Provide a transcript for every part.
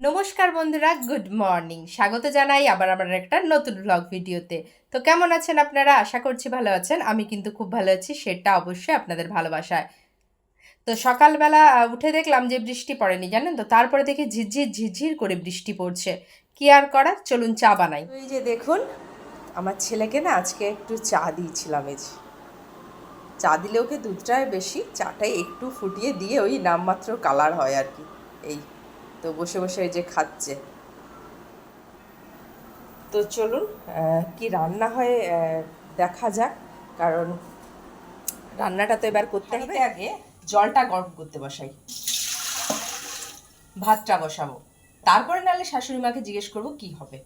নমস্কার বন্ধুরা, good morning. স্বাগত জানাই আবার আমার একটা নতুন ব্লগ ভিডিওতে। তো কেমন আছেন আপনারা? আশা করছি ভালো আছেন। আমি কিন্তু খুব ভালো আছি, সেটা অবশ্যই আপনাদের ভালোবাসায়। তো সকালবেলা উঠে দেখলাম যে বৃষ্টি পড়েনি, জানেন তো? তারপরে দেখি ঝিরঝির ঝিরঝির করে বৃষ্টি পড়ছে। কি আর করার? চলুন চা বানাই। এই যে দেখুন, আমার ছেলেকে না আজকে একটু চা দিয়েছিলাম, এই যে। চা দিলে ওকে দুধটাই বেশি, চাটাই একটু ফুটিয়ে দিয়ে ওই নামমাত্র কালার হয় আর কি, এই। তো বসে বসে এই যে খাচ্ছে। তো চলুন কি রান্না হয় দেখা যাক। কারণ রান্নাটা তো এবার করতে হবে। আগে জলটা গরম করতে বসাই। ভাতটা বসাবো। তারপরে নাহলে শাশুড়ি মাকে জিজ্ঞেস করব কি হবে।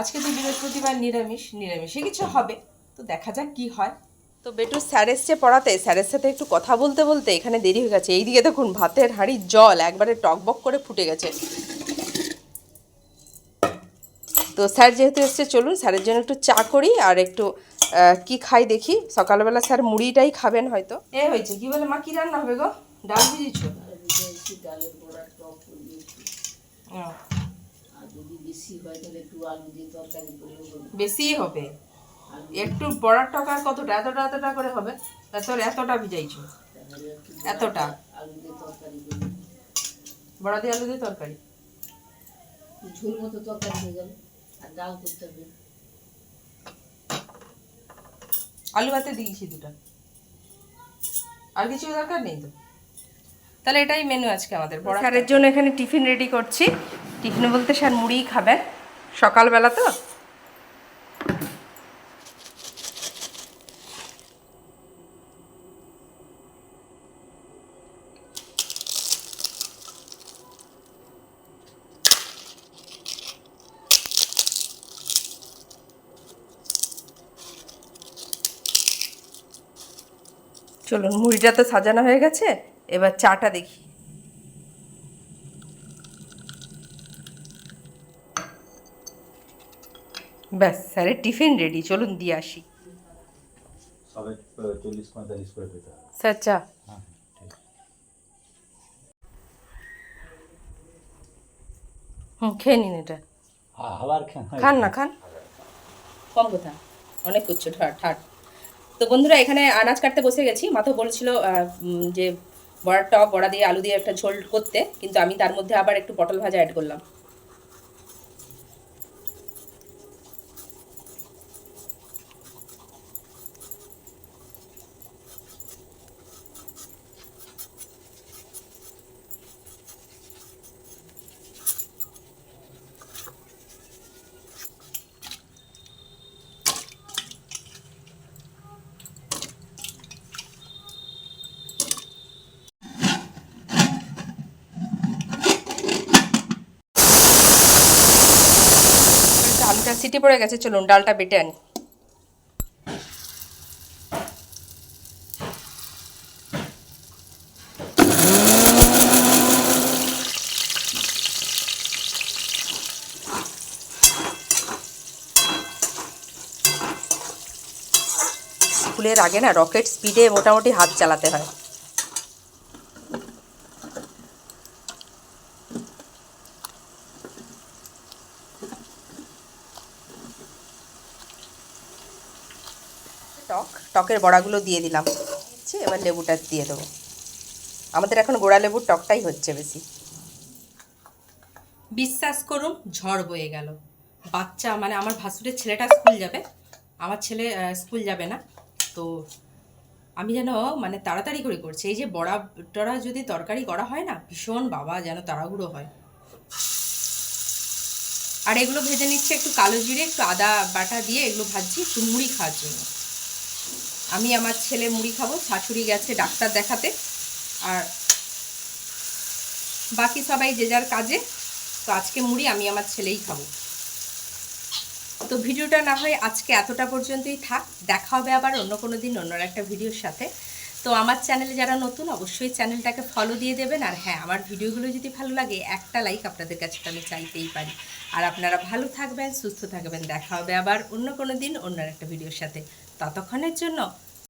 আজকে তো বৃহস্পতিবার নিরামিষ, নিরামিষে কিছু হবে। তো দেখা যাক কি হয়। তো বেটু স্যার এসছে পড়াতে। স্যারের সাথে একটু কথা বলতে বলতে এখানে দেরি হয়ে গেছে। এইদিকে দেখুন ভাতের হাঁড়ির জল একবারে টকবক করে ফুটে গেছে। তো স্যার যেহেতু এসছে চলুন স্যারের জন্য একটু চা করি আর একটু কি খাই দেখি। সকালবেলা স্যার মুড়িটাই খাবেন হয়তো। এ হয়েছে কি বলে মা কি রান্না হবে গো? ডাল যদি বেশি হবে। একটু বড়ার টকার কতটা? এতটা এতটা করে হবে। তোর এতটা ভিজাইছো। এতটা। বড়া দিয়ে আলু দিয়ে তরকারি। ঝোল মতো তরকারি হয়ে যাবে আর ডাল করতে হবে। আলু ভাতে দিয়েছি দুটো। আর কিছু দরকার নেই তো? তাহলে এটাই মেনু আজকে আমাদের বড় স্যারের জন্য এখানে টিফিন রেডি করছি। টিফিন বলতে স্যার মুড়িই খাবেন। সকালবেলা তো। চলুন মুড়িটা তো সাজানো হয়ে গেছে এবার চাটা দেখি। ব্যাস স্যারের টিফিন রেডি চলুন দিয়ে আসি। স্যার চা। হ্যাঁ হুম খেয়ে নিন এটা। হ্যাঁ আবার খান খান না খান। কম কথা অনেক করছ ঠাট ঠাট। তো বন্ধুরা, এখানে আনাজ কাটতে বসে গেছি। মাথা বলছিল যে বড়ার টক, বড়া দিয়ে আলু দিয়ে একটা ঝোল করতে, কিন্তু আমি তার মধ্যে আবার একটু পটল ভাজা অ্যাড করলাম। আলুটা সিটি পড়ে গেছে, চলুন, ডালটা বেটে আনি। স্কুলের আগে না, রকেট স্পিডে মোটামুটি হাত চালাতে হয়। টক, টকের বড়াগুলো দিয়ে দিলাম। হচ্ছে এবার লেবুটা দিয়ে দেবো। আমাদের এখন গোড়া লেবুর টকটাই হচ্ছে বেশি। বিশ্বাস করুন, ঝড় বয়ে গেল। বাচ্চা মানে আমার ভাসুরের ছেলেটা স্কুল যাবে। আমার ছেলে স্কুল যাবে না। তো আমি যেন মানে তাড়াতাড়ি করে করছি। এই যে বড়া টড়া যদি তরকারি করা হয় না, ভীষণ বাবা যেন তাড়াহুড়ো হয়। আর এগুলো ভেজে নিচ্ছে একটু কালো জিরে, একটু আদা বাটা দিয়ে এগুলো ভাজছি, একটু মুড়ি খাওয়ার জন্য। আমি আমার ছেলে মুড়ি খাব, শাশুড়ি গেছে ডাক্তার দেখাতে। আর বাকি সবাই যে যার কাজে, তো আজকে মুড়ি আমি আমার ছেলেই খাব। তো ভিডিওটা না হয় আজকে এতটা পর্যন্তই থাক, দেখা হবে আবার অন্য কোনো দিন অন্য একটা ভিডিওর সাথে। তো আমার চ্যানেলে যারা নতুন, অবশ্যই চ্যানেলটাকে ফলো দিয়ে দেবেন। আর হ্যাঁ আমার ভিডিওগুলো যদি ভালো লাগে, একটা লাইক আপনাদের কাছে তো আমি চাইতেই পারি। আর আপনারা ভালো থাকবেন, সুস্থ থাকবেন, দেখা হবে আবার অন্য কোনো দিন অন্য একটা ভিডিওর সাথে। ততক্ষণের জন্য